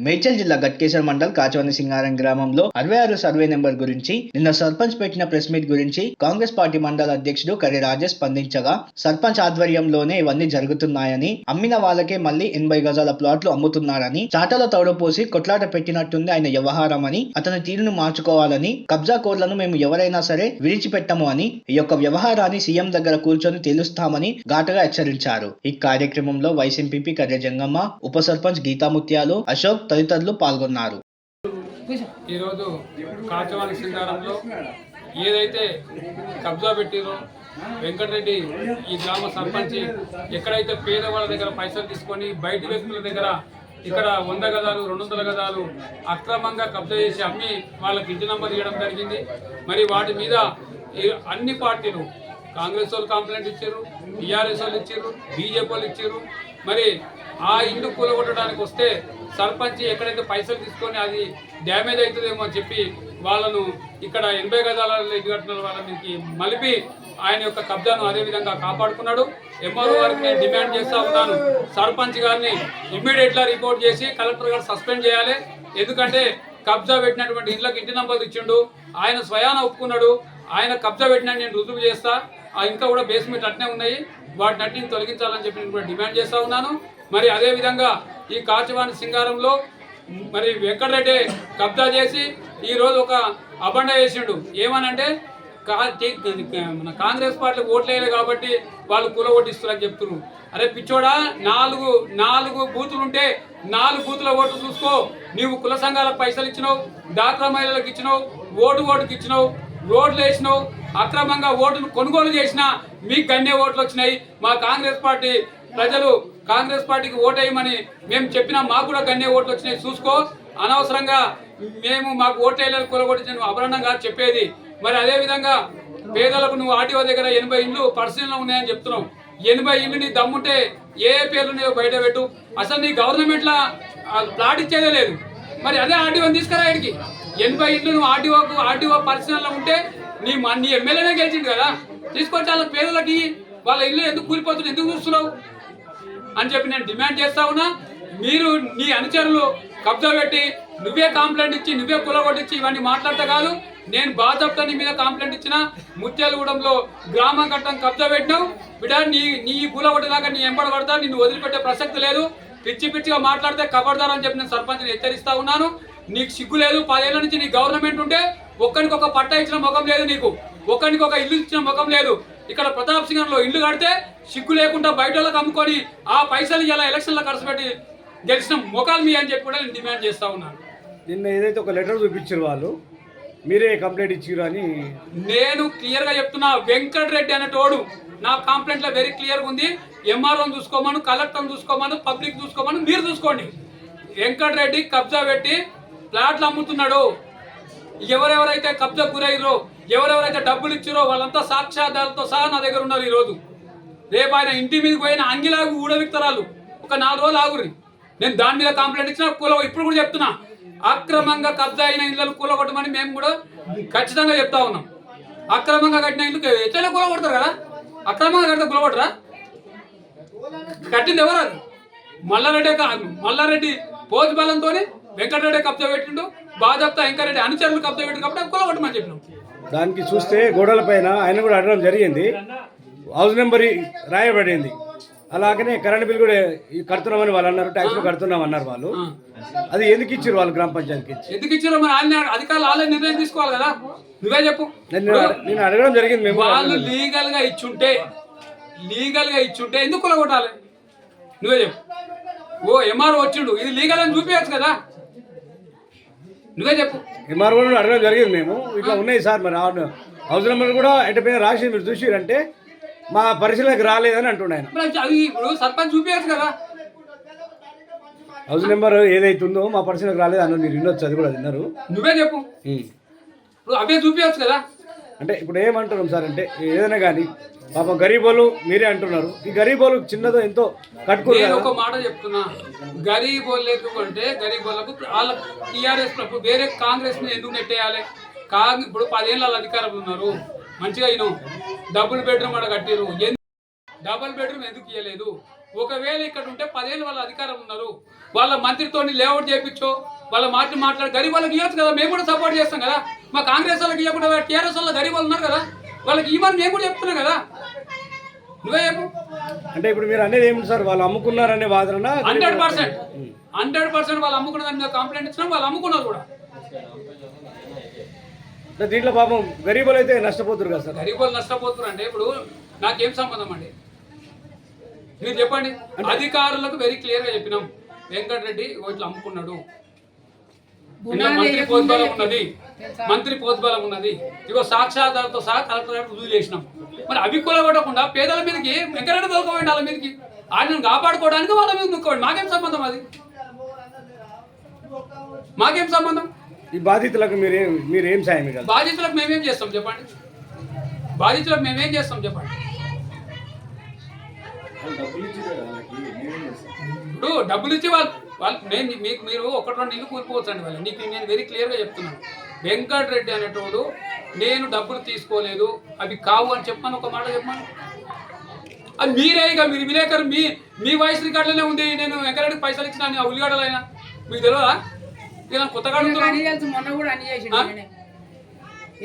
మేడ్చల్ జిల్లా గట్కేశ్వర మండల్ కాచవని సింగారం గ్రామంలో అరవై ఆరు సర్వే నెంబర్ గురించి నిన్న సర్పంచ్ పెట్టిన ప్రెస్ మీట్ గురించి కాంగ్రెస్ పార్టీ మండల అధ్యక్షుడు కరి రాజేష్ స్పందించగా సర్పంచ్ ఆధ్వర్యంలోనే ఇవన్నీ జరుగుతున్నాయని అమ్మిన వాళ్ళకే మళ్ళీ ఎనభై గజాల ప్లాట్లు అమ్ముతున్నారని చాటలో తౌడపోసి కొట్లాట పెట్టినట్టుంది ఆయన వ్యవహారం అని అతని తీరును మార్చుకోవాలని కబ్జా కోర్లను మేము ఎవరైనా సరే విడిచిపెట్టము అని ఈ యొక్క వ్యవహారాన్ని సీఎం దగ్గర కూర్చొని తెలుస్తామని ఘాటుగా హెచ్చరించారు. ఈ కార్యక్రమంలో వైస్ ఎంపీపీ కర్రె జంగమ్మ ఉప సర్పంచ్ గీతాముత్యాలు అశోక్ తదితరులు పాల్గొన్నారు. ఈరోజు కాచవాణి సింగారంలో ఏదైతే కబ్జా పెట్టిరో వెంకటరెడ్డి ఈ గ్రామ సర్పంచ్ ఎక్కడైతే పేదవాళ్ళ దగ్గర పైసలు తీసుకొని బయట వ్యక్తుల దగ్గర ఇక్కడ వంద గదాలు రెండు వందల గదాలు అక్రమంగా కబ్జా చేసి అమ్మి వాళ్ళకి ఇంటి నంబర్ ఇవ్వడం జరిగింది. మరి వాటి మీద అన్ని పార్టీలు కాంగ్రెస్ వాళ్ళు కంప్లైంట్ ఇచ్చారు టీఆర్ఎస్ వాళ్ళు ఇచ్చారు బీజేపీ వాళ్ళు ఇచ్చారు మరి ఆ ఇల్లు కూలగొట్టడానికి వస్తే సర్పంచ్ ఎక్కడైతే పైసలు తీసుకొని అది డ్యామేజ్ అవుతుందేమో అని చెప్పి వాళ్ళను ఇక్కడ ఎనభై గజాల ఇల్లు కట్టిన వాళ్ళకి మలిపి ఆయన యొక్క కబ్జాను అదే విధంగా కాపాడుకున్నాడు. ఎంఆర్ఓ వారికి నేను డిమాండ్ చేస్తా ఉన్నాను. సర్పంచ్ గారిని ఇమ్మీడియట్గా రిపోర్ట్ చేసి కలెక్టర్ గారు సస్పెండ్ చేయాలి. ఎందుకంటే కబ్జా పెట్టినటువంటి ఇళ్ళకి ఇంటి నంబర్లు ఇచ్చిండు. ఆయన స్వయాన ఒప్పుకున్నాడు. ఆయన కబ్జా పెట్టినా నేను రుజువు చేస్తా. ఇంకా కూడా బేస్మెంట్ అట్నే ఉన్నాయి. వాటిని అట్టిని తొలగించాలని చెప్పి నేను కూడా డిమాండ్ చేస్తూ ఉన్నాను. మరి అదేవిధంగా ఈ కాచవాణి సింగారంలో మరి వెంకటరెడ్డి కబ్జా చేసి ఈరోజు ఒక అబండ వేసిండు. ఏమనంటే కా- మన కాంగ్రెస్ పార్టీ ఓట్లు వేయలేదు కాబట్టి వాళ్ళు కుల ఓటిస్తున్నారని చెప్తున్నారు. అరే పిచ్చోడా నాలుగు నాలుగు బూతులు ఉంటే నాలుగు బూతుల ఓట్లు చూసుకో. నీవు కుల సంఘాలకు పైసలు ఇచ్చినావు డాక్రా మహిళలకు ఇచ్చినావు ఓటు ఓటుకి ఇచ్చినావు. రోడ్లు వేసినావు అక్రమంగా ఓట్లు కొనుగోలు చేసినా మీకు గన్నే ఓట్లు వచ్చినాయి. మా కాంగ్రెస్ పార్టీ ప్రజలు కాంగ్రెస్ పార్టీకి ఓటేయమని మేము చెప్పినా మాకు కూడా గన్నే ఓట్లు వచ్చినాయి. చూసుకో అనవసరంగా మేము మాకు ఓటేయాలని కొలగొట్టి నువ్వు అభరణంగా చెప్పేది. మరి అదేవిధంగా పేదలకు నువ్వు ఆర్టీఓ దగ్గర ఎనభై ఇండ్లు పరిశీలన ఉన్నాయని చెప్తున్నావు. ఎనభై ఇండ్లు నీ దమ్ముంటే ఏ ఏ పేర్లు నీవు బయట పెట్టు. అసలు నీ గవర్నమెంట్లో ప్లాట్ ఇచ్చేదే లేదు. మరి అదే ఆర్డీఓని తీసుకురా ఇక్కడికి ఎనభై ఇళ్ళు నువ్వు ఆర్డీఓకు ఆర్డీఓ పరిశీలనలో ఉంటే నీ మా నీ ఎమ్మెల్యేనే గెలిచింది కదా. తీసుకొచ్చి వాళ్ళ పేదలకి వాళ్ళ ఇల్లు ఎందుకు కూలిపోతుంది ఎందుకు చూస్తున్నావు? అని చెప్పి నేను డిమాండ్ చేస్తా ఉన్నా. మీరు నీ అనుచరులు కబ్జా పెట్టి నువ్వే కంప్లైంట్ ఇచ్చి నువ్వే కులగొట్టించి ఇవన్నీ మాట్లాడతా కాదు. నేను బాధపడతా నీ మీద కంప్లైంట్ ఇచ్చిన ముత్యాలగూడెంలో గ్రామం కట్టం కబ్జా పెట్టినావు. బిడ్డ నీ నీ కూలగొట్టేదాకా నీ ఎంబడ పడతా నిన్ను వదిలిపెట్టే ప్రసక్తి లేదు. పిచ్చి పిచ్చిగా మాట్లాడితే కబర్దార్ అని చెప్పి నేను సర్పంచ్ని హెచ్చరిస్తా ఉన్నాను. నీకు సిగ్గు లేదు పదేళ్ళ నుంచి నీ గవర్నమెంట్ ఉంటే ఒక్కరికి ఒక పట్ట ఇచ్చిన ముఖం లేదు నీకు. ఒక్కరికి ఒక ఇల్లు ఇచ్చిన ముఖం లేదు. ఇక్కడ ప్రతాప్ సింగర్లో ఇల్లు కడితే సిగ్గు లేకుండా బయట వాళ్ళకి అమ్ముకొని ఆ పైసలు ఇలా ఎలక్షన్లో ఖర్చు పెట్టి గెలిచిన ముఖాలు మీ అని చెప్పి కూడా నేను డిమాండ్ చేస్తా ఉన్నాను. నిన్న ఏదైతే ఒక లెటర్ చూపించారు వాళ్ళు మీరే కంప్లైంట్ ఇచ్చిర్రు అని నేను క్లియర్గా చెప్తున్నా వెంకట్ రెడ్డి అనే తోడు నా కంప్లైంట్లో వెరీ క్లియర్ ఉంది. ఎంఆర్ఓ చూసుకోమను కలెక్టర్ చూసుకోమను పబ్లిక్ చూసుకోమను మీరు చూసుకోండి. వెంకట్ రెడ్డి కబ్జా పెట్టి ప్లాట్లు అమ్ముతున్నాడు. ఎవరెవరైతే కబ్జా గురయ్యారో ఎవరెవరైతే డబ్బులు ఇచ్చారో వాళ్ళంతా సాక్ష్యాధారాలతో సహా నా దగ్గర ఉన్నారు ఈ రోజు రేపు ఆయన ఇంటి మీదకి పోయిన అంగిలాగు ఊడవిక్తరాలు ఒక నాలుగు రోజులు ఆగురి నేను దాని మీద కంప్లైంట్ ఇచ్చిన కూల ఇప్పుడు కూడా చెప్తున్నా. అక్రమంగా కబ్జా అయిన ఇళ్ళను కూలగొట్టమని మేము కూడా ఖచ్చితంగా చెప్తా ఉన్నాం. అక్రమంగా కట్టిన ఇల్లు ఎట్లయినా కూలగొడతారు కదా? అక్రమంగా కడితే కూలగొట్టరా కట్టింది ఎవరు అది? మల్లారెడ్డి మల్లారెడ్డి పోజు బలంతో వెంకటరెడ్డి కబ్జా పెట్టిండు బాజప్తా వెంకరెడ్డి అనుచరులు కబ్జా పెట్టిండు కాబట్టి అవి కూలగొట్టమని చెప్పినాం. దానికి చూస్తే గోడల పైన ఆయన కూడా అడగడం జరిగింది. హౌస్ నెంబర్ రాయబడింది. అలాగనే కరెంట్ బిల్ కూడా కడుతున్నామని వాళ్ళు అన్నారు ట్యాక్స్ కడుతున్నాం అన్నారు వాళ్ళు. అది ఎందుకు ఇచ్చారు వాళ్ళు గ్రామ పంచాయతీకి ఇచ్చి? ఎందుకు ఇచ్చారో మరి ఆయన అధికారులు వాళ్ళే నిర్ణయం తీసుకోవాలి కదా. నువ్వే చెప్పు. నేను నేను అడగడం జరిగింది మేము వాళ్ళు. లీగల్గా ఇచ్చుంటే లీగల్గా ఇచ్చుంటే ఎందుకు కొలగొట్టాలి నువ్వే చెప్పు. ఓ ఎంఆర్ వచ్చిండు. ఇది లీగల్ అని చూపించచ్చు కదా. నువ్వే చెప్పు. ఎంఆర్ఓ కూడా అడగడం జరిగింది మేము. ఇట్లా ఉన్నాయి సార్ మరి. హౌస్ నెంబర్ కూడా ఎటు పైన రాసి మీరు చూసిరంటే మా పరిశీలనకు రాలేదని అంటుండే ఆయన. ఇప్పుడు సర్పంచ్ చూపించచ్చు కదా. హౌస్ నెంబర్ ఏదైతుందో మా పరిశీలనకు రాలేదు అన్నారు మీరు వినొచ్చు అది కూడా విన్నారు. నువ్వే చెప్పు. ఇప్పుడు అవే చూపించచ్చు కదా. అంటే ఇప్పుడు ఏమంటున్నాం సార్ అంటే ఏదైనా కానీ పాపం గరీబోలు మీరే అంటున్నారు. ఈ గరీబోలు చిన్నదో ఎంతో నేను కదా ఒక మాట చెప్తున్నా. గరీబ్ వాళ్ళకు అంటే గరీబ్ వాళ్ళకు వాళ్ళ టీఆర్ఎస్ ప్రభుత్వం వేరే కాంగ్రెస్ని ఎందుకు నెట్టేయాలి? కాంగ్రెస్ ఇప్పుడు పదేళ్ళ వాళ్ళు అధికారంలో ఉన్నారు. మంచిగా అయిన డబుల్ బెడ్రూమ్ అక్కడ కట్టిరు డబుల్ బెడ్రూమ్ ఎందుకు ఇవ్వలేదు ఒకవేళ ఇక్కడ ఉంటే పదేళ్ళు వాళ్ళ అధికారం ఉన్నారు. వాళ్ళ మంత్రితోని లేఅవుట్ చేయించో వాళ్ళ మాట మాట్లాడి గరీబ్ వాళ్ళకి ఇవ్వచ్చు కదా మేము కూడా సపోర్ట్ చేస్తాం కదా. మా కాంగ్రెస్ వాళ్ళకి ఇవ్వకుండా టీఆర్ఎస్ వాళ్ళ గరీబ్ వాళ్ళు ఉన్నారు కదా. వాళ్ళకి ఇవ్వని మేము కూడా చెప్తున్నాం కదా. నువ్వే చెప్పు. అంటే ఇప్పుడు మీరు అనేది ఏమిటి సార్? వాళ్ళు అమ్ముకున్నారనే వాదన. Hundred percent. హండ్రెడ్ పర్సెంట్ వాళ్ళు అమ్ముకున్న దాని మీద కంప్లైంట్ ఇచ్చినాం వాళ్ళు అమ్ముకున్నారు కూడా. దీంట్లో పాపం గరీబులు అయితే నష్టపోతున్నారు కదా సార్. గరీబ్ వాళ్ళు నష్టపోతున్నారు అంటే ఇప్పుడు నాకేం సంబంధం అండి? మీరు చెప్పండి. అధికారులకు వెరీ క్లియర్గా చెప్పినాం. వెంకటరెడ్డి ఇట్లా అమ్ముకున్నాడు. మంత్రి పోద్బలం ఉన్నది. మంత్రి పోద్బలం ఉన్నది. ఇగో సాక్షాధారతో సహా కలెక్టర్ రుజువు చేసినాం. మరి అవి కొలగొట్టకుండా పేదల మీదకి వెంకటరెడ్డి దొరకవండి వాళ్ళ మీదకి ఆయనను కాపాడుకోవడానికి వాళ్ళ మీద నొక్కోండి. మాకేం సంబంధం అది? మాకేం సంబంధం? ఈ బాధితులకు మీరేం మీరేం సాయం ఇవ్వాలి? బాధితులకు మేమేం చేస్తాం చెప్పండి? బాధితులకు మేమేం చేస్తాం చెప్పండి? ఇప్పుడు డబ్బులు ఇచ్చి వాళ్ళు వాళ్ళు నేను మీకు మీరు ఒకటి రెండు ఇల్లు కూలిపోవచ్చండి వాళ్ళు నీకు నేను వెరీ క్లియర్గా చెప్తున్నాను. వెంకట్ రెడ్డి అనేటోడు నేను డబ్బులు తీసుకోలేదు అవి కావు అని చెప్పమని ఒక మాట చెప్పమని? అది మీరే ఇక మీరు విలేకరు మీ మీ వాయిస్ రికార్డులోనే ఉంది. నేను వెంకరెడ్డికి పైసలు ఇచ్చిన ఉల్లిగడ్డలైనా? మీకు తెలియదా కొత్తగా అడుగుతున్నా అన్ని తెలుసు మొన్న కూడా అన్ని.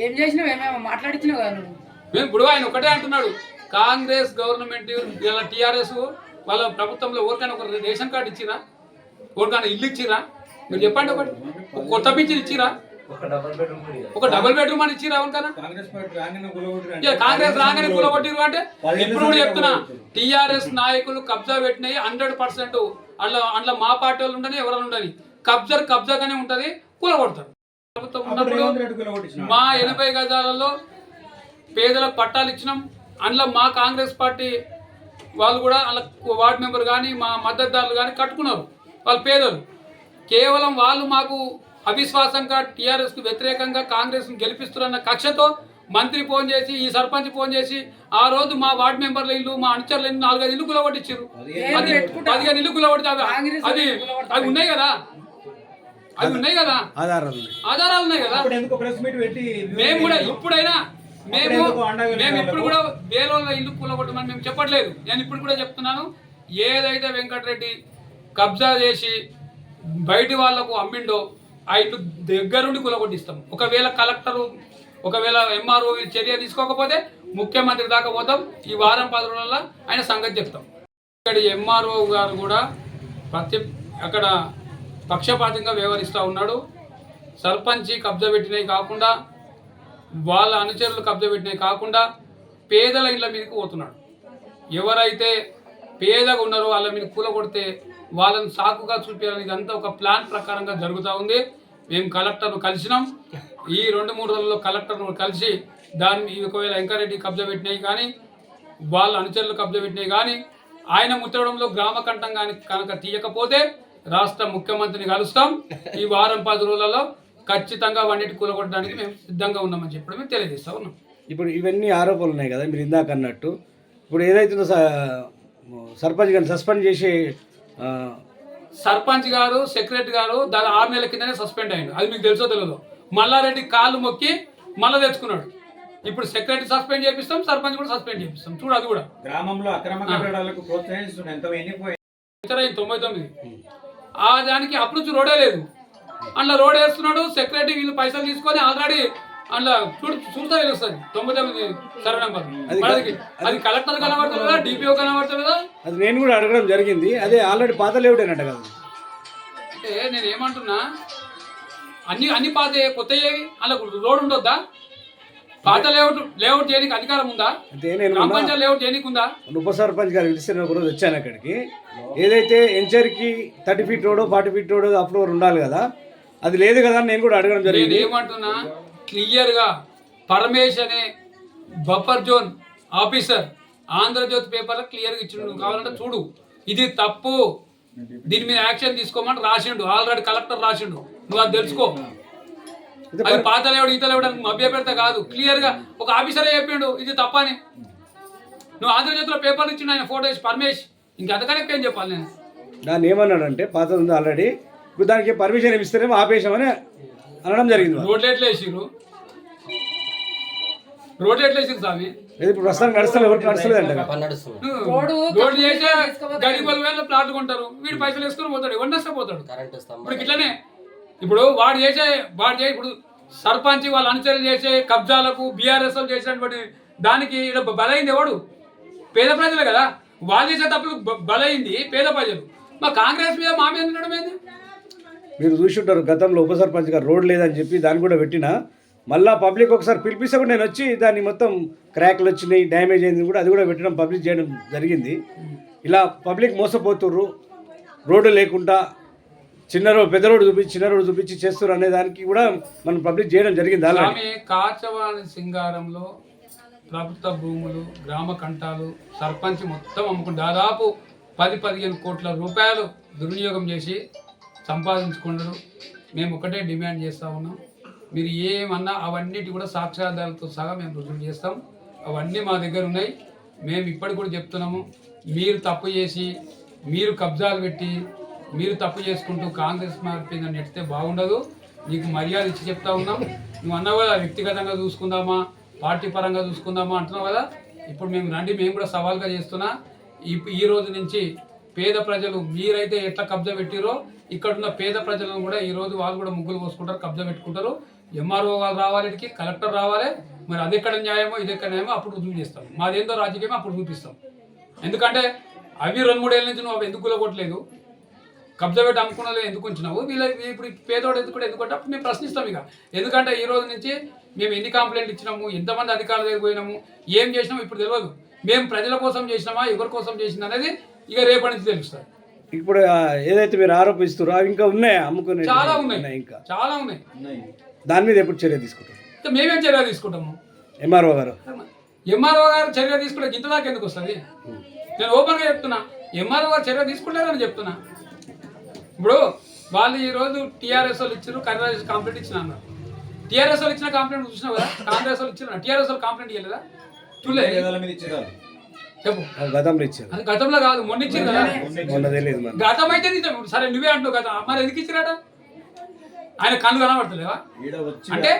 ఏం చేసినావు ఏమేమో మాట్లాడించినావు కదా నువ్వు. మేము ఇప్పుడు ఆయన ఒకటే అంటున్నాడు కాంగ్రెస్ గవర్నమెంట్ ఇలా టీఆర్ఎస్ వాళ్ళ ప్రభుత్వంలో ఎవరికైనా ఒక రేషన్ కార్డు ఇచ్చిరా? ఎవరికైనా ఇల్లు ఇచ్చిరా? మీరు చెప్పండి ఒకటి. ఒక కొత్త పింఛన్ ఇచ్చిరా? ఒక డబుల్ బెడ్రూమ్ అని ఇచ్చిరా ఎవరికైనా? కాంగ్రెస్ రాగానే కూలగొట్టిరు అంటే ఇప్పుడు కూడా చెప్తున్నా టీఆర్ఎస్ నాయకులు కబ్జా పెట్టినాయి హండ్రెడ్ పర్సెంట్ అందులో అందులో మా పార్టీ వాళ్ళు ఉండని ఎవరు ఉండని. కబ్జా కబ్జాగానే ఉంటది కూలగొడతారు ప్రభుత్వం ఉన్నప్పుడు మా ఎనభై గజాలలో పేదలకు పట్టాలు ఇచ్చినాం. అందులో మా కాంగ్రెస్ పార్టీ వాళ్ళు కూడా అందులో వార్డు మెంబర్ కానీ మా మద్దతుదారులు కానీ కట్టుకున్నారు వాళ్ళు పేదలు. కేవలం వాళ్ళు మాకు అవిశ్వాసంగా టీఆర్ఎస్కు వ్యతిరేకంగా కాంగ్రెస్ను గెలిపిస్తున్న కక్షతో మంత్రి ఫోన్ చేసి ఈ సర్పంచ్ ఫోన్ చేసి ఆ రోజు మా వార్డు మెంబర్ల ఇల్లు మా అనుచరుల ఇల్లు నాలుగైదు ఇల్లు అది పదిహేను ఇల్లు కులగొట్టి అవి అది అవి ఉన్నాయి కదా? అవి ఉన్నాయి కదా? ఆధారాలు. ఆధారాలు ఉన్నాయి కదా? ఎందుకు ప్రెస్ మీట్ పెట్టి మేము కూడా ఇప్పుడైనా మేము మేము ఇప్పుడు? కూడా వేరే ఇల్లు కూలగొట్టమని మేము చెప్పట్లేదు. నేను ఇప్పుడు కూడా చెప్తున్నాను ఏదైతే వెంకటరెడ్డి కబ్జా చేసి బయటి వాళ్ళకు అమ్మిండో ఆ ఇల్లు దగ్గరుండి కూలగొట్టిస్తాం. ఒకవేళ కలెక్టరు ఒకవేళ ఎంఆర్ఓ చర్య తీసుకోకపోతే ముఖ్యమంత్రి దాకా పోతాం. ఈ వారం పది రోజుల ఆయన సంగతి చెప్తాం. ఇక్కడ ఎంఆర్ఓ గారు కూడా ప్రతి అక్కడ పక్షపాతంగా వ్యవహరిస్తూ ఉన్నాడు. సర్పంచి కబ్జా పెట్టినవి కాకుండా వాళ్ళ అనుచరులు కబ్జా పెట్టినవి కాకుండా పేదల ఇళ్ళ మీదకి పోతున్నాడు. ఎవరైతే పేదగా ఉన్నారో వాళ్ళ మీద కూల కొడితే వాళ్ళని సాకుగా చూపించాలని ఇదంతా ఒక ప్లాన్ ప్రకారంగా జరుగుతూ ఉంది. మేము కలెక్టర్ను కలిసినాం. ఈ రెండు మూడు రోజుల్లో కలెక్టర్ను కలిసి దాన్ని ఒకవేళ ఎంకారెడ్డి కబ్జా పెట్టినవి కానీ వాళ్ళ అనుచరులు కబ్జా పెట్టినవి కానీ ఆయన ముట్టడంలో గ్రామ కంఠం కానీ కనుక తీయకపోతే రాష్ట్ర ముఖ్యమంత్రిని కలుస్తాం. ఈ వారం పది రోజులలో ఖచ్చితంగా వన్నిటి కూలగొట్టడానికి మేము సిద్ధంగా ఉన్నామని చెప్పడం మేము తెలియజేస్తా ఉన్నాం. ఇప్పుడు ఇవన్నీ ఆరోపణలు ఉన్నాయి కదా మీరు ఇందాక అన్నట్టు. ఇప్పుడు ఏదైతుందో స- సర్పంచ్ గారిని సస్పెండ్ చేసి ఆ, సర్పంచ్ గారు సెక్రటరీ గారు దాని ఆరు నెలల కిందనే సస్పెండ్ అయ్యాడు. అది మీకు తెలుసో తెలియదు మల్లారెడ్డి కాళ్ళు మొక్కి మళ్ళా తెచ్చుకున్నాడు. ఇప్పుడు సెక్రటరీ సస్పెండ్ చేపిస్తాం సర్పంచ్ కూడా సస్పెండ్ చేపిస్తాం. చూడు అది కూడా. గ్రామంలో అక్రమ కట్టడాలకు ప్రోత్సహిస్తున్న ఎంత తొంభై తొమ్మిది. ఆ దానికి అప్రోచ్ రోడే లేదు. అందులో రోడ్ వేస్తున్నాడు సెక్రటరీ వీళ్ళు పైసలు తీసుకొని ఆల్రెడీ అందులో చూడు చూస్తే తెలుస్తుంది. తొంభై తొమ్మిది సర్వే నెంబర్ అది అది కలెక్టర్ కనబడుతుందా డిపిఓ కనబడుతుందా అది నేను కూడా అడగడం జరిగింది. అదే ఆల్రెడీ పాత లేవుడేనట కదా. అంటే నేను ఏమంటున్నా అన్ని అన్ని పాత కొత్త అలా రోడ్ ఉండొద్దా? పాత లేఅవుట్ లేఅవుట్ చేయడానికి అధికారం ఉందా? నేను మొన్న లేఅవుట్ చేయడానికి ఉందా? ఉప సర్పంచ్ గారు పిలిస్తే నేను ఒకరోజు వచ్చాను అక్కడికి. ఏదైతే ఎంచర్కి thirty feet road forty feet road అప్లోర్ ఉండాలి కదా అది లేదు కదా అని నేను కూడా అడగడం నేను జరిగింది. ఏమంటున్నా? క్లియర్గా పరమేష్ అనే buffer zone officer Andhra Jyothi paper క్లియర్గా ఇచ్చిండు. నువ్వు కావాలంటే చూడు. ఇది తప్పు. దీని మీద యాక్షన్ తీసుకోమని రాసిండు. ఆల్రెడీ కలెక్టర్ రాసిండు. నువ్వు అది తెలుసుకో. అది పాత లేవడు ఈత లేవడు అని మభ్య పెడితే కాదు. క్లియర్గా ఒక ఆఫీసరే చెప్పిండు ఇది తప్పని. నువ్వు ఆంధ్రజ్యోతిలో పేపర్ ఇచ్చిండు ఆయన ఫోటో వేసి పరమేష్ ఇంకెంతకనే ఏం చెప్పాలి నేను? దాన్ని ఏమన్నాడంటే పాత ఉంది ఆల్రెడీ ఇప్పుడు దానికి పర్మిషన్ ఇస్తేనేమో ఆపేసామని అనడం జరిగింది. రోడ్లు ఎట్లా వేసిర్రు? రోడ్లు ఎట్లా వేసింది స్వామి? ఇప్పుడు ప్రస్తుతం నడుస్తలేదు ఎవరికి నడుస్తలేదు అంట రోడ్డు చేసే వేల ప్లాట్లు కొంటారు వీడు పైసలు వేసుకొని పోతాడు ఎవరు నష్టపోతాడు ఇప్పుడు ఇట్లనే ఇప్పుడు వాడు చేసే వాడు చే ఇప్పుడు సర్పంచ్ వాళ్ళ అనుచరులు చేసే కబ్జాలకు బీఆర్ఎస్ చేసినటువంటి దానికి ఈడ బలైంది ఎవడు? పేద ప్రజలు కదా. వాళ్ళు చేసే తప్పులు బలైంది పేద ప్రజలు. మా కాంగ్రెస్ మీద మా మీద ఉండడం ఏంది? మీరు చూసుంటారు గతంలో ఉప సర్పంచ్ గారు రోడ్ లేదని చెప్పి దాన్ని కూడా పెట్టిన. మళ్ళీ పబ్లిక్ ఒకసారి పిలిపిస్తే కూడా నేను వచ్చి దాన్ని మొత్తం క్రాక్లు వచ్చినాయి డ్యామేజ్ అయింది కూడా అది కూడా పెట్టడం పబ్లిక్ చేయడం జరిగింది. ఇలా పబ్లిక్ మోసపోతుర్రు రోడ్డు లేకుండా చిన్న రోడ్ పెద్ద రోడ్డు చూపించి చిన్న రోడ్డు చూపించి చేస్తారు అనే దానికి కూడా మనం పబ్లిక్ చేయడం జరిగింది ఆల్రెడీ కాచవాణి సింగారంలో ప్రభుత్వ భూములు గ్రామ కంటాలు సర్పంచ్ మొత్తం అమ్ముకుని దాదాపు పది పదిహేను కోట్ల రూపాయలు దుర్వినియోగం చేసి సంపాదించుకున్నారు. మేము ఒకటే డిమాండ్ చేస్తూ ఉన్నాం. మీరు ఏమన్నా అవన్నిటి కూడా సాక్ష్యాధారాలతో సహా మేము రుజువు చేస్తాం. అవన్నీ మా దగ్గర ఉన్నాయి. మేము ఇప్పటికి కూడా చెప్తున్నాము మీరు తప్పు చేసి మీరు కబ్జాలు పెట్టి మీరు తప్పు చేసుకుంటూ కాంగ్రెస్ మార్పింగ్ నెడితే బాగుండదు. నీకు మర్యాద ఇచ్చి చెప్తా ఉన్నాం. నువ్వు అన్నావు కదా వ్యక్తిగతంగా చూసుకుందామా పార్టీ పరంగా చూసుకుందామా అంటున్నావు కదా? ఇప్పుడు మేము రండి మేము కూడా సవాల్గా చేస్తున్నా. ఈ ఈ రోజు నుంచి పేద ప్రజలు మీరైతే ఎట్లా కబ్జా పెట్టిరో ఇక్కడున్న పేద ప్రజలను కూడా ఈ రోజు వాళ్ళు కూడా ముగ్గులు పోసుకుంటారు కబ్జా పెట్టుకుంటారు. ఎంఆర్ఓ వాళ్ళు రావాలి ఇక్కడికి కలెక్టర్ రావాలి. మరి అది ఎక్కడ న్యాయమో ఇది ఎక్కడ న్యాయమో అప్పుడు రుజువు చేస్తాం మాదేందో రాజకీయమో అప్పుడు చూపిస్తాం. ఎందుకంటే అవి రెండు మూడేళ్ళ నుంచి నువ్వు అవి ఎందుకు కొట్టలేదు కబ్జా పెట్టి అమ్ముకున్నది ఎందుకు ఉంచినావు? వీళ్ళ ఇప్పుడు పేదోడు ఎందుకు ఎందుకు అంటే అప్పుడు మేము ప్రశ్నిస్తాం ఇక. ఎందుకంటే ఈ రోజు నుంచి మేము ఎన్ని కంప్లైంట్ ఇచ్చినాము ఎంతమంది అధికారుల దగ్గర పోయినాము ఏం చేసినాము ఇప్పుడు తెలియదు. మేము ప్రజల కోసం చేసినామా ఎవరి కోసం చేసింది అనేది ఇక రేపటి నుంచి తెలుస్తుంది. ఇప్పుడు ఏదైతే మీరు ఆరోపిస్తారో అవి ఇంకా ఉన్నాయా? అమ్ముకునే చాలా ఉన్నాయి. ఇంకా. చాలా ఉన్నాయి. దాని మీద ఎప్పుడు చర్య తీసుకుంటారు? ఇంకా మేమేం చర్య తీసుకుంటాము? ఎంఆర్ఓ గారు. ఎంఆర్ఓ గారు చర్య తీసుకుంటే ఇంత దాకా ఎందుకు వస్తుంది? నేను ఓపెన్గా చెప్తున్నా ఎంఆర్ఓ గారు చర్య తీసుకుంటారని చెప్తున్నా. ఇప్పుడు వాళ్ళు ఈ రోజు టీఆర్ఎస్ వాళ్ళు ఇచ్చారు కర్ణాటక కంప్లైంట్ ఇచ్చిన అన్నారు. టీఆర్ఎస్ వాళ్ళు ఇచ్చిన కంప్లైంట్ చూసినావు కదా? కాంగ్రెస్ వాళ్ళు ఇచ్చిన టీఆర్ఎస్ వాళ్ళు కంప్లైంట్ ఇవ్వలేదా చూడలేదు చెప్పు. గతంలో ఇచ్చారు అది గతంలో కాదు మొన్న ఇచ్చింది కదా? మొన్న తెలియదు మరి. గతం అయితే నిజం. సరే నువ్వే అంటావు కదా. మరి ఎందుకు ఇచ్చిరాట ఆయన కళ్ళు కనబడతలేవా? అంటే?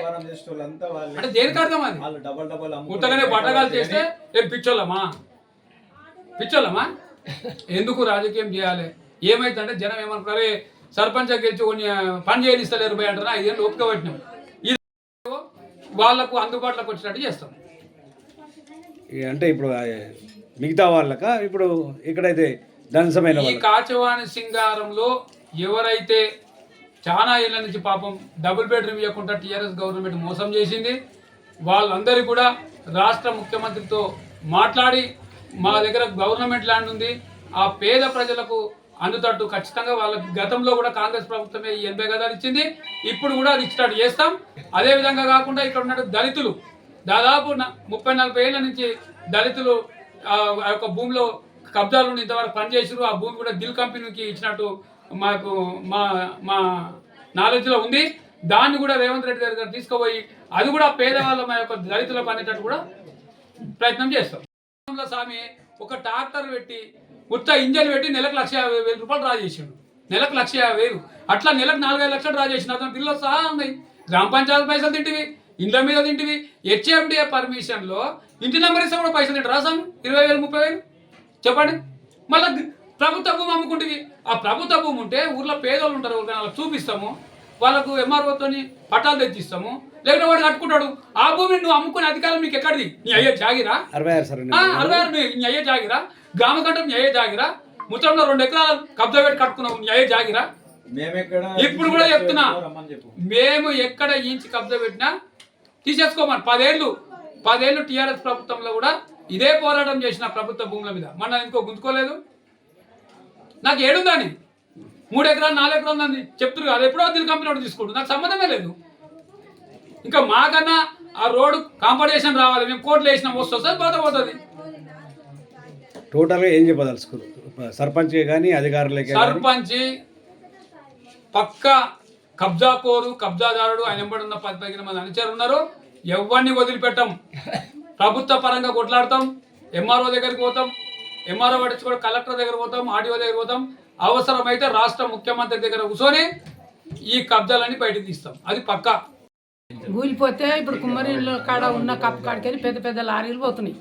అంటే దేనికి అర్థం అది? వాళ్ళు డబల్ డబల్ ఉత్తగానే బట్టగాలు చేస్తే ఏం పిచ్చోళ్ళమా? పిచ్చోళ్ళమా? ఎందుకు రాజకీయం చేయాలి? ఏమైతుందంటే జనం ఏమనుకుంటారు "అరే, సర్పంచ్ గెలిచి కొన్ని పని చేయనిస్తలేరు పోయి అంటారా ఐదేళ్ళు ఓపిక పట్టినాం. ఇది వాళ్ళకు అందుబాటులోకి వచ్చినట్టు చేస్తాం. అంటే ఇప్పుడు మిగతా వాళ్ళక? ఇప్పుడు ఇక్కడైతే ధనసమైన ఈ కాచవాణి సింగారంలో ఎవరైతే చాలా ఏళ్ళ నుంచి పాపం డబుల్ బెడ్రూమ్ ఇవ్వకుండా టీఆర్ఎస్ గవర్నమెంట్ మోసం చేసింది వాళ్ళందరూ కూడా రాష్ట్ర ముఖ్యమంత్రితో మాట్లాడి మా దగ్గర గవర్నమెంట్ ల్యాండ్ ఉంది ఆ పేద ప్రజలకు అందుతట్టు ఖచ్చితంగా వాళ్ళకి గతంలో కూడా కాంగ్రెస్ ప్రభుత్వమే ఎనభై గదాలు ఇచ్చింది. ఇప్పుడు కూడా అది ఇచ్చినట్టు చేస్తాం. అదే విధంగా కాకుండా ఇక్కడ ఉన్న దళితులు దాదాపు ముప్పై నలభై ఏళ్ళ నుంచి దళితులు ఆ యొక్క భూమిలో కబ్జాలు ఇంతవరకు పనిచేసారు ఆ భూమి కూడా దిల్ కంపెనీకి ఇచ్చినట్టు మాకు మా మా నాలెడ్జ్లో ఉంది. దాన్ని కూడా రేవంత్ రెడ్డి గారి దగ్గర తీసుకుపోయి అది కూడా పేదవాళ్ళ మా యొక్క దళితులకు అనేటట్టు కూడా ప్రయత్నం చేస్తాం. స్వామి ఒక ట్రాక్టర్ పెట్టి ఉత్త ఇంజన్ పెట్టి నెలకు లక్ష యాభై వేలు రూపాయలు డ్రా చేసిండు. నెలకు లక్ష యాభై వేలు. అట్లా నెలకు నాలుగైదు లక్షలు డ్రా చేసిన అతను పిల్లలు సహా ఉన్నాయి గ్రామ పంచాయతీ పైసలు తింటివి ఇండ్ల మీద తింటివి. హెచ్ఎండిఏ పర్మిషన్లో ఇంటి నెంబర్ ఇస్తే కూడా పైసలు తింటారు. రాసాము ఇరవై వేలు ముప్పై వేలు. చెప్పండి. మళ్ళీ ప్రభుత్వ భూమి అమ్ముకుంటుంది ఆ ప్రభుత్వ భూమి ఉంటే ఊర్లో పేదోళ్ళు ఉంటారు వాళ్ళకి చూపిస్తాము. వాళ్ళకు ఎంఆర్ఓతోని పట్టాలు తెచ్చిస్తాము. లేకపోతే వాడు కట్టుకుంటాడు. ఆ భూమిని నువ్వు అమ్ముకునే అధికారం నీకు ఎక్కడిది నీ అయ్యే జాగిరా? అరవై ఆరు సార్ ఆ, అరవై ఆరు నీ- నీ అయ్యే జాగిరా? గ్రామ కంటే నీ అయ్యే జాగిరా. ముత్తంలో రెండు ఎకరాలు కబ్జా పెట్టి కట్టుకున్నావు నీ అయ్యే జాగిరా ఇప్పుడు కూడా చెప్తున్నా మేము ఎక్కడ ఇంచి కబ్జా పెట్టినా తీసేసుకోమని పదేళ్ళు పదేళ్ళు టీఆర్ఎస్ ప్రభుత్వంలో కూడా ఇదే పోరాటం చేసిన ప్రభుత్వ భూముల మీద. మన ఇంకో గుంజుకోలేదు. నాకు ఏడుందని మూడు ఎకరాలు నాలుగు ఎకరాలు నన్ను చెప్తున్నారు అది ఎప్పుడో దిల్ కంపెనీ వాడు తీసుకోడు నాకు సంబంధమే లేదు. ఇంకా మాకన్నా ఆ రోడ్డు కాంపడేషన్ రావాలి. మేము కోట్లు వేసినాం వస్తుంది పోతే పోతుంది టోటల్గా ఏం చెప్పదలుచుకోరు సర్పంచ్ కానీ అధికారులకే సర్పంచ్ పక్క కబ్జాకోరు కబ్జాదారుడు ఆయన వెంబడి ఉన్న పది పదిహేను మంది అనుచరులు ఉన్నారు. ఎవరిని వదిలిపెట్టాం. ప్రభుత్వ పరంగా కొట్లాడతాం. ఎంఆర్ఓ దగ్గరికి పోతాం. ఎంఆర్ఓ పట్టించుకోవడం కలెక్టర్ దగ్గర పోతాం ఆర్డీఓ దగ్గర పోతాం. అవసరమైతే రాష్ట్ర ముఖ్యమంత్రి దగ్గర కూర్చొని ఈ కబ్జాలన్నీ బయటకు తీస్తాం. అది పక్కా. కూలిపోతే ఇప్పుడు కుమ్మరిలో కాడ ఉన్న కప్పు కాడికి వెళ్ళి పెద్ద పెద్ద లారీలు పోతున్నాయి.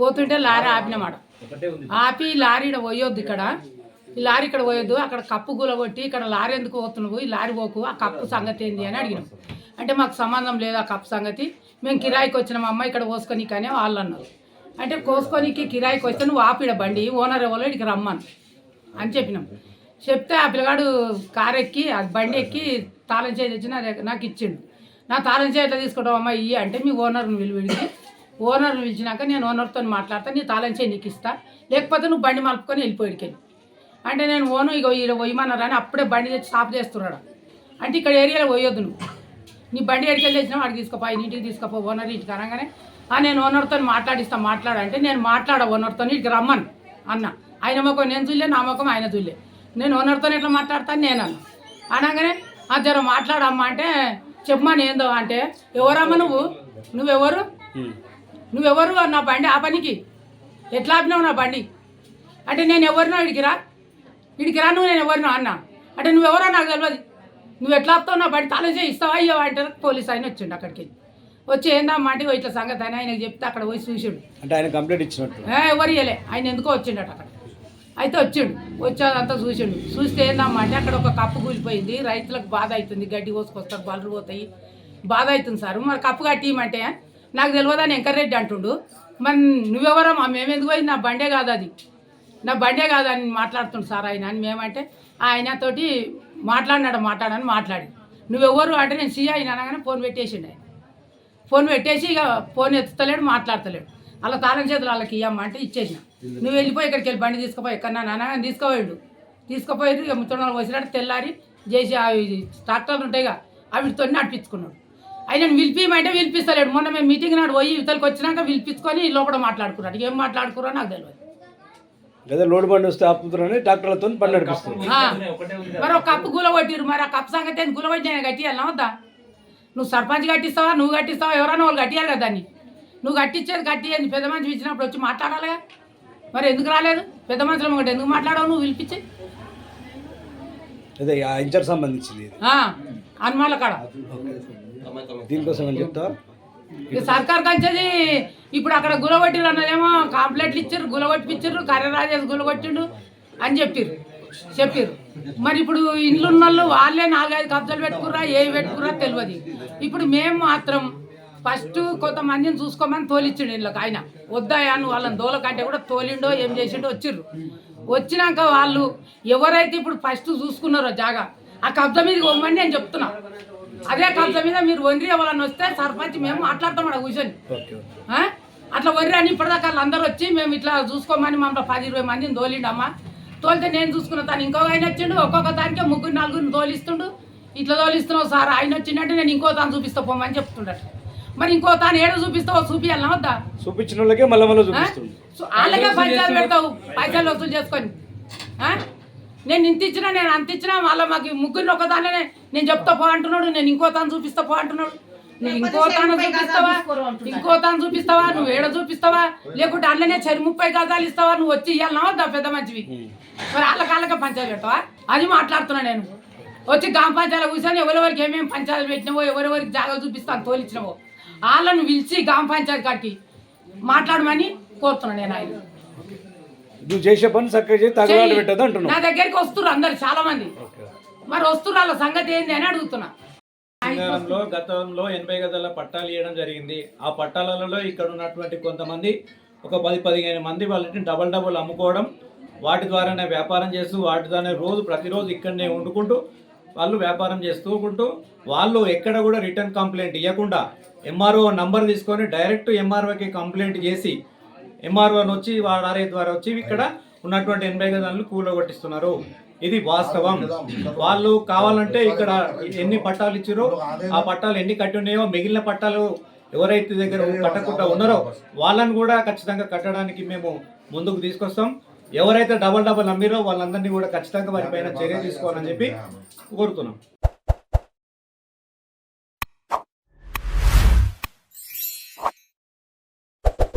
పోతుంటే లారీ ఆపినమాట ఆపి లారీ ఇక్కడ పోయొద్దు ఇక్కడ. ఈ లారీ ఇక్కడ పోయొద్దు. అక్కడ కప్పు కూలగొట్టి ఇక్కడ లారీ ఎందుకు పోతున్నావు? ఈ లారీ పోకు. ఆ కప్పు సంగతి ఏంది అని అడిగినాం. అంటే మాకు సంబంధం లేదు ఆ కప్పు సంగతి. మేము కిరాయికి వచ్చినాం. అమ్మ ఇక్కడ కోసుకొని కానీ వాళ్ళు అన్నారు. అంటే కోసుకొనికి కిరాయికి వస్తే నువ్వు ఆపిడ బండి. ఓనర్ ఎవరో ఇక్కడికి రమ్మను అని చెప్పినాం. చెప్తే ఆ పిల్లగాడు కారు ఎక్కి ఆ బండి ఎక్కి తాళం చేతి తెచ్చి నా నాకు ఇచ్చిండు. నా తాళం చేయి ఎట్లా తీసుకుంటావు అమ్మ? ఇయ్యి అంటే మీ ఓనర్ని విలువిడికి ఓనర్ని పిలిచినాక నేను ఓనర్తో మాట్లాడతా నీ తాళం నీకు ఇస్తా. లేకపోతే నువ్వు బండి మలుపుకొని వెళ్ళిపోయాడుకెళ్ళి అంటే నేను ఓను ఇక ఈడ పోయమన్నారు అని అప్పుడే బండి తెచ్చి స్టాప్ చేస్తున్నాడు. అంటే ఇక్కడ ఏరియాలో పోయొద్దు నువ్వు. నీ బండి ఎడికి వెళ్ళి వాడికి తీసుకోపో ఆయన ఇంటికి తీసుకోపో ఓనర్ ఇంటికి అనగానే "ఆ, నేను ఓనర్తో మాట్లాడిస్తా మాట్లాడంటే నేను మాట్లాడ ఓనర్తో ఇంటికి రమ్మను అన్న. ఆయన ముఖం నేను చూడలే నా ముఖం ఆయన చూడలే. నేను ఓనర్తో ఎట్లా మాట్లాడతాను నేను అన్న. అనగానే "ఆ, జర మాట్లాడమ్మా అంటే చెప్పమని ఏందో అంటే ఎవరమ్మా నువ్వు? నువ్వెవరు? నువ్వెవరు నా బండి ఆ పనికి? ఎట్లా ఆపినావు నా బండి? అంటే నేను ఎవరినో ఇడికి రా? ఇడికి రా నువ్వు నేను ఎవరినో అన్నా? అంటే నువ్వెవరో నాకు తెలియదు నువ్వు ఎట్లా ఆపుతావు నా బండి? చేయి ఇస్తావా? అయ్యో అంటే పోలీస్ ఆయన వచ్చిండు అక్కడికి. వచ్చి ఏందమ్మా అంటే "ఓ ఇట్లా సంగతి అని ఆయనకు చెప్తే అక్కడ పోయి చూసాడు. అంటే ఆయన కంప్లైంట్ ఇచ్చినట్టు. ఎవరు ఇయ్యలే. ఆయన ఎందుకో వచ్చిండట అక్కడ. అయితే వచ్చిండు. వచ్చాదంతా చూసిండు. చూస్తే ఏందమ్మా అంటే అక్కడ ఒక కప్పు కూలిపోయింది. రైతులకు బాధ అవుతుంది. గడ్డి కోసుకొస్తారు బలరు పోతాయి. బాధ అవుతుంది సార్. మరి కప్పు కట్టియమంటే నాకు తెలియదని వెంకరెడ్డి అంటుండు. మరి నువ్వెవరమ్మా మేమెందుకు పోయింది నా బండే కాదు అది. నా బండే కాదు అని మాట్లాడుతుండు సార్ ఆయన. అని మేమంటే ఆయనతోటి మాట్లాడినాడు మాట్లాడని మాట్లాడి. నువ్వెవరు అంటే నేను సీఐ అనగానే ఫోన్ పెట్టేసిండు ఆయన. ఫోన్ పెట్టేసి ఇక ఫోన్ ఎత్తుతలేడు మాట్లాడతలేడు. అలా తాళం చేతులు వాళ్ళకి ఇవ్వమ్మా అంటే ఇచ్చేసిన. నువ్వు వెళ్ళిపోయి ఇక్కడికి వెళ్ళి బండి తీసుకుపోయి ఎక్కడ నాన్న తీసుకుపోయాడు. తీసుకుపోయాడు ఇక వాళ్ళు వచ్చినట్టు తెల్లారి చేసి అవి ట్రాక్టర్లు ఉంటాయిగా అవిటితో నడిపించుకున్నాడు. ఆయన పిలిపిమంటే పిలిపిస్తలేడు. మొన్న మేము మీటింగ్ నాడు పోయి ఇవతలకి వచ్చినాక పిలిపించుకొని లోపల మాట్లాడుకున్నాడు. ఏం మాట్లాడుకున్నారో నాకు తెలియదు లేదా లోడ్ బండి వస్తే ఆపుతున్నారని డాక్టర్లతో బండి మరి ఒక కప్పు గుల కొట్టిరు మరి ఆ కప్పు సంగతి ఏంది? గుల కొట్టి నేను కట్టియాలనా వద్దా? నువ్వు సర్పంచ్ కట్టిస్తావా? నువ్వు కట్టిస్తావా? ఎవరైనా వాళ్ళు కట్టియాలి కదా దాన్ని. నువ్వు కట్టించేది కట్టియండి పెద్ద మనిషి ఇచ్చినప్పుడు వచ్చి మాట్లాడాలిగా? మరి ఎందుకు రాలేదు? పెద్ద మనుషులు ఒకటి ఎందుకు మాట్లాడవు నువ్వు పిలిపించి? అదే ఆ ఇంచర్ సంబంధించింది ఇది. హనుమాన్ల కాడ. దీనికోసం అని చెప్తా సర్కార్ కంచేది ఇప్పుడు అక్కడ గులగొట్టిరు అన్నదేమో కాంప్లైంట్లు ఇచ్చారు గులగొట్టిపించారు కర్రరాజేసి గులగొట్టిండు అని చెప్పిర్రు. చెప్పిర్రు. మరి ఇప్పుడు ఇండ్లు ఉన్న వాళ్ళు వాళ్ళే నాలుగైదు కబ్జాలు పెట్టుకుర్రా ఏవి పెట్టుకుర్రా తెలియదు ఇప్పుడు మేము మాత్రం ఫస్ట్ కొంతమందిని చూసుకోమని తోలిచ్చిండు ఇళ్ళకి ఆయన వద్దాయా నువ్వు వాళ్ళని దోలకంటే కూడా తోలిండో ఏం చేసిండో వచ్చిర్రు. వచ్చినాక వాళ్ళు ఎవరైతే ఇప్పుడు ఫస్ట్ చూసుకున్నారో జాగా ఆ కబ్జా మీదకి పోమని నేను చెప్తున్నా. అదే కబ్జా మీద మీరు ఒండ్రి వాళ్ళని వస్తే సర్పంచ్ మేము మాట్లాడతాం అక్కడ కూర్చొని? అట్లా ఒర్రి అని ఇప్పటిదాకా వాళ్ళు అందరూ వచ్చి మేము ఇట్లా చూసుకోమని మమ్మల్ని పది ఇరవై మందిని తోలిండమ్మా. తోలితే నేను చూసుకున్న తాను ఇంకొక ఆయన వచ్చిండు ఒక్కొక్క దానికే ముగ్గురు నలుగురిని తోలిస్తుండు. ఇట్లా తోలిస్తున్నావు సార్ ఆయన వచ్చిందంటే నేను ఇంకో తాను చూపిస్తా పోమని చెప్తుండట. మరి ఇంకో తాను ఏడ చూపిస్తావో చూపియాలనా వద్దా? చూపించిన వాళ్ళకే మళ్ళీ వాళ్ళకే పైసలు పెడతావు పైసలు వసూలు చేసుకొని. ఆ? నేను ఇంత ఇచ్చినా నేను అంత ఇచ్చినా వాళ్ళ మాకు ముగ్గురిని ఒకదానే నేను చెప్తా పో అంటున్నాడు నేను ఇంకో తాను చూపిస్తా పో అంటున్నాడు. నువ్వు ఇంకో తాను చూపిస్తావా? ఇంకో తాను చూపిస్తావా? నువ్వు ఏడ చూపిస్తావా? లేకుంటే అల్లనే చరి ముప్పై గజాలు ఇస్తావా? నువ్వు వచ్చి ఇవ్వాలనా వద్దా? పెద్ద మంచివి. మరి వాళ్ళకే పంచాయతీ పెట్టవా అది మాట్లాడుతున్నా నేను. వచ్చి గ్రామ పంచాయతీ కూర్చొని ఎవరెవరికి ఏమేమి పంచాయతీలు పెట్టినావో ఎవరెవరికి జాగాలు చూపిస్తాను తోలిచ్చినావో వాళ్ళను పిలిచి గ్రామ పంచాయతీ కాడికి మాట్లాడమని కోరుతున్నాను నేను ఆయన. నువ్వు చేసే పని చక్కగా చేసి తగలాడు పెట్టదు నా అంటున్నావు దగ్గరికి వస్తున్నారు అందరు చాలా మంది మరి వస్తున్నారు వాళ్ళ సంగతి ఏంది అని అడుగుతున్నా. సింగారంలో గతంలో ఎనభై గజాల పట్టాలు ఇవ్వడం జరిగింది. ఆ పట్టాలలో ఇక్కడ ఉన్నటువంటి కొంతమంది ఒక పది పదిహేను మంది వాళ్ళని డబల్ డబుల్ అమ్ముకోవడం వాటి ద్వారానే వ్యాపారం చేస్తూ వాటి ద్వారానే రోజు ప్రతిరోజు ఇక్కడనే వండుకుంటూ వాళ్ళు వ్యాపారం చేస్తూ ఉంటూ వాళ్ళు ఎక్కడ కూడా రిటర్న్ కంప్లైంట్ ఇవ్వకుండా ఎంఆర్ఓ నంబర్ తీసుకొని డైరెక్ట్ ఎంఆర్ఓకి కంప్లైంట్ చేసి ఎంఆర్ఓని వచ్చి ఆర్ఐ ద్వారా వచ్చి ఇక్కడ ఉన్నటువంటి ఎనభై గదాలను కూలగొట్టిస్తున్నారు ఇది వాస్తవం. వాళ్ళు కావాలంటే ఇక్కడ ఎన్ని పట్టాలు ఇచ్చారో ఆ పట్టాలు ఎన్ని కట్టి ఉన్నాయో మిగిలిన పట్టాలు ఎవరైతే దగ్గర కట్టకుండా ఉన్నారో వాళ్ళని కూడా ఖచ్చితంగా కట్టడానికి మేము ముందుకు తీసుకొస్తాం. ఎవరైతే డబల్ డబల్ అమ్మిరో వాళ్ళందరినీ కూడా ఖచ్చితంగా వారిపైన చర్య తీసుకోవాలని చెప్పి కోరుతున్నాం.